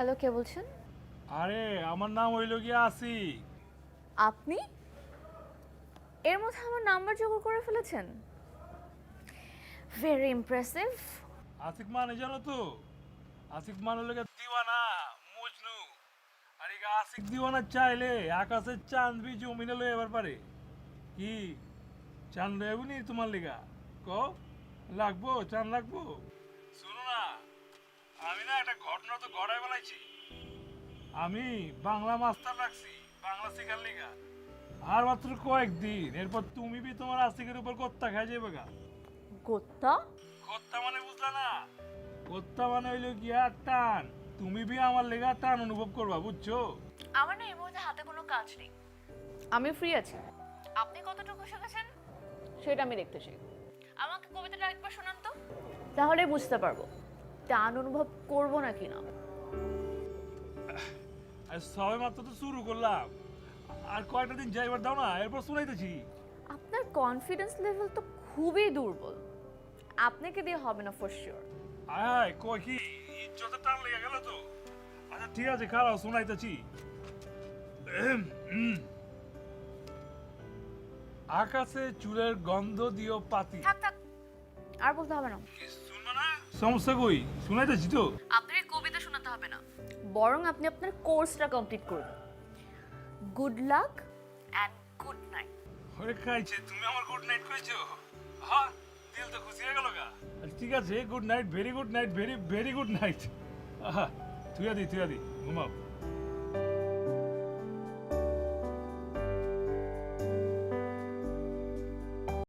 Hello কে বলছেন? আরে আমার নাম হইল গিয়া আসিক আপনি? এর মধ্যে আমার নাম্বার জোগাড় করে ফেলেছেন? ভেরি ইমপ্রেসিভ আসিক মানে জানো তো? আসিক মানে গিয়া দিওয়ানা মজনু। আর এই আসিক দিওয়ানা চাইলে আকাশের চাঁদ বি জমিনে লয়ে এবার পারে। কি? চাঁদ লয়ে নি তোমার লেগা? ক লাগবো? চাঁদ লাগবো? শুনো না আমি না ঘটনা তো ঘটাই বেলাইছি। আমি বাংলা মাস্টার রাখছি বাংলা শেখার লেগা। আর মাত্র কয়েকদিন এরপর তুমি বি তোমার আস্তিকের উপর কত্তা খাই যাবে গা। গোত্তা? কত্তা মানে বুঝলা না? কত্তা মানে হইল গিয়া টান। তুমি বি আমার লেগা টান অনুভব করবা বুঝছ? আমার না এই মুহূর্তে হাতে কোনো কাজ নেই। আমি ফ্রি আছি। আপনি কতটুকু শিখেছেন? সেটা আমি দেখতে চাই আমাকে কবিতাটা একবার শোনান তো। তাহলে বুঝতে পারব। টান অনুভব করব না কিনা আর সবে মাত্র তো শুরু করলাম। আর কয়েকটা দিন যাইবার দাও না এরপর শুনাইতেছি। আপনার কনফিডেন্স লেভেল তো খুবই দুর্বল। আপনাকে দিয়ে হবে না ফর শিওর আয় কয় কি? ইজ্জতের টান লেগে গেল তো। আচ্ছা ঠিক আছে খারাপ শুনাইতেছি। আকাশে চুলের গন্ধ দিও পাতি। থাক থাক। আর বলতে হবে না। সমস্যা কই? শুনাইতেছি তো আপনার কবিতা শোনাতে হবে না। বরং আপনি আপনার কোর্সটা কমপ্লিট করুন। Good luck and good night. ওরে খাইছে তুমি আমার গুড নাইট কইছো? হ্যাঁ দিল তো খুশি হয়ে গেল গা। আচ্ছা, ঠিক আছে good night very good night very very good night. আহা তুই দি তুই দি ঘুমাও।